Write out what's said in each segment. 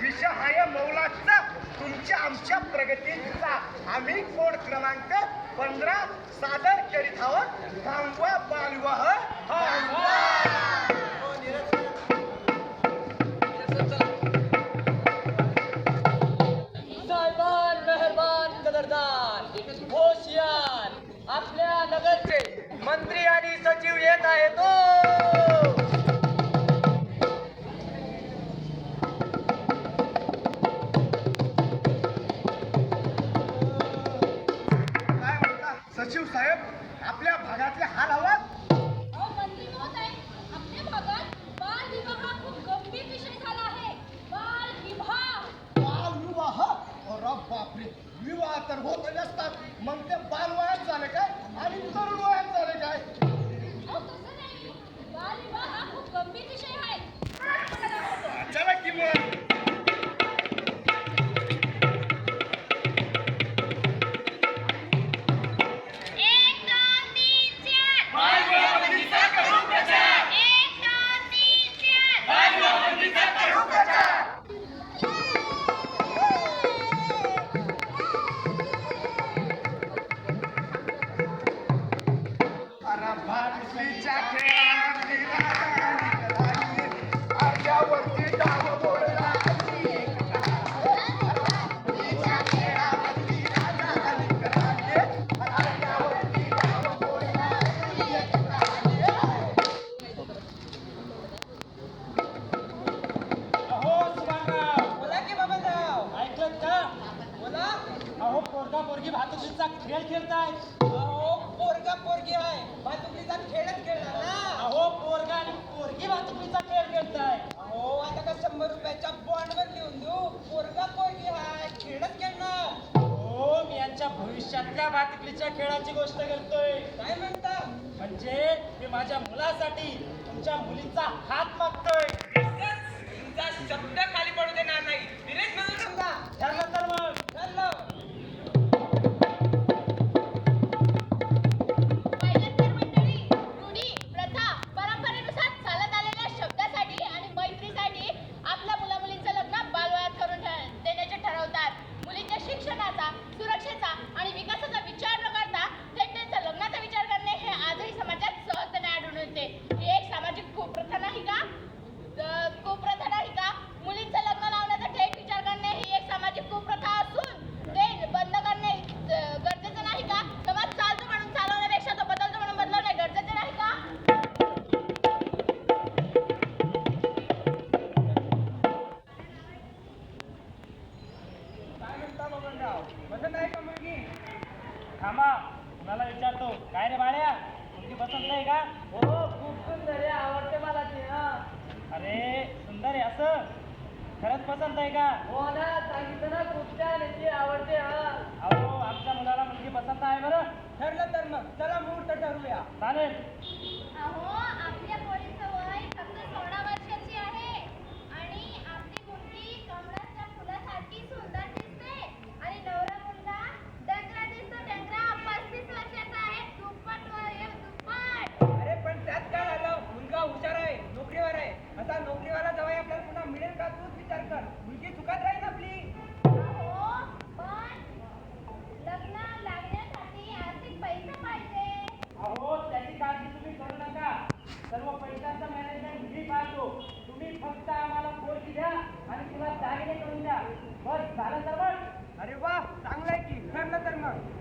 विषय आहे मौलाचा तुमच्या आमच्या प्रगतीचा आम्ही कोड क्रमांक पंधरा सादर करीत आहोत थांबवा बालविवाह थांबवा आपल्या नगरचे मंत्री आणि सचिव येत आहेत. बाल विवाह बाल विवाह. अरे बापरे. विवाह तर होत नसतात. मग ते बाल वयात झाले काय? आणि तरुण वयात झाले काय? पोरगा पोरगी भातुकलीचा खेळ खेळताय. अहो पोरगा पोरगी आहे. भातुकलीचा खेळच खेळणार ना. अहो पोरगा आणि पोरगी भातुकलीचा खेळ खेळताय. अहो आता का शंभर रुपयाच्या बॉन्डवर लिहून देऊ? पोरगा पोरगी आहे खेळच खेळणार. हो मी यांच्या भविष्यातल्या भातुकलीच्या खेळाची गोष्ट करतोय. काय म्हणता? म्हणजे मी माझ्या मुलासाठी तुमच्या मुलीचा हात मागतोय. तुमचा शब्द खाली पडू देणार नाही. डिरेक्ट म्हणून समजा ठरलं तर मग ठरलं थांबा मला विचारतो? काय रे बाळ्या? मुलगी पसंत आहे का? हो खूप सुंदर आहे आवडते मला ती अरे सुंदर आहे असं? खरंच पसंत आहे का? हो ना सांगितलं ना खूप छान आहे ती आवडते हा. अहो आमच्या मुलाला मुलगी पसंत आहे बरं. ठरलं तर मग चला मुहूर्त ठरवूया. चालेल अहो आपल्या पोरीचं वय फक्त सोळा वर्षाची आहे आणि आपली मुलगी कमळाच्या फुलासारखी सुंदर दिसते आणि नवरा मुलगा डंगरा दिसतो डंगरा पस्तीस वर्षाचा आहे दुप्पट वय दुप्पट अरे पण त्यात काय झालं मुलगा हुशार आहे नोकरीवर आहे आता नोकरीवाला जवळ आपल्याला पुन्हा मिळेल का तूच विचार कर मुलगी चुकत राहील आपली अहो पण लग्न लागण्यासाठी आर्थिक पैसे पाहिजे अहो त्याची काळजी तुम्ही करू नका सर्व पैशांचं मॅनेजमेंट मी पाहतो तुम्ही फक्त आम्हाला पोरगी द्या आणि तुला दागिने करून द्या. बस झालं तर बस अरे वा चांगलं आहे की. ठरलं तर मग.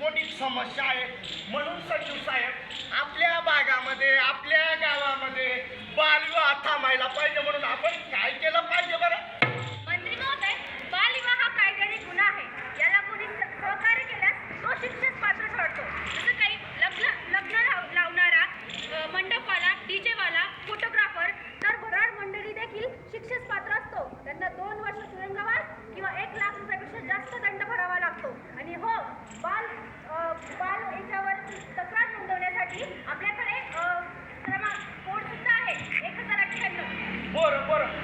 मोठी समस्या आहे. म्हणून सचिव साहेब आपल्या भागामध्ये आपल्या गावामध्ये बालविवाह थांबायला पाहिजे म्हणून आपण काय केलं पाहिजे बरं?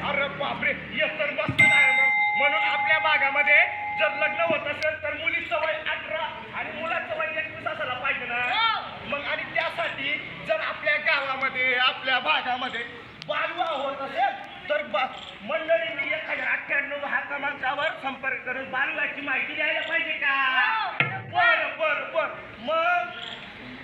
अरे बापरे एक तर मस्त आहे मग म्हणून आपल्या भागामध्ये जर लग्न होत असेल तर मुलीचं वय अठरा आणि मुलाचं वय एकवीस असायला पाहिजे ना हो. मग आणि त्यासाठी जर आपल्या गावामध्ये आपल्या भागामध्ये बालविवाह होत असेल तर मंडळींनी हजार अठ्ठ्याण्णव हा क्रमांकावर संपर्क करून बालविवाहाची माहिती द्यायला पाहिजे का हो. बरं बरं बरं मग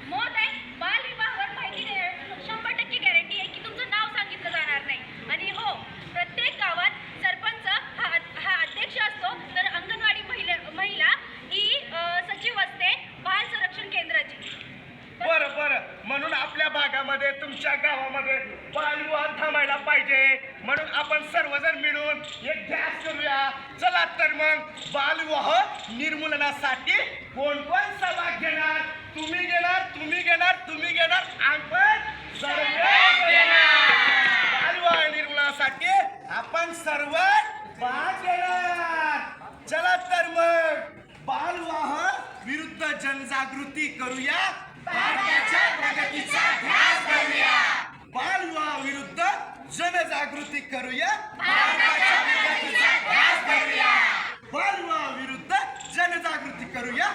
महोदय बालविवाहावर माहिती देण्याची शंभर टक्के गॅरंटी आहे की तुमचं नाव सांगितलं जाणार नाही आणि हो प्रत्येक गावात सरपंच हा हा अध्यक्ष असतो तर अंगणवाडी महिला महिला ही अ, सचिव असते बाल संरक्षण केंद्राची बरं बरं म्हणून आपल्या भागामध्ये तुमच्या गावामध्ये बालविवाह थांबायला पाहिजे म्हणून आपण सर्वजण मिळून एक ध्यास करूया चला तर मग बालविवाह निर्मूलनासाठी कोण कोण सहभाग घेणार? तुम्ही घेणार तुम्ही घेणार तुम्ही घेणार आपण सर्व बालविवाह निर्मूलनासाठी आपण सर्व भाग घेणार. चला तर मग बालवाह विरुद्ध जनजागृती करूया. भारताच्या प्रगतीचा ध्यास करूया बालविवाह विरुद्ध जनजागृती करूया. भारताच्या करूया बालवा विरुद्ध जनजागृती करूया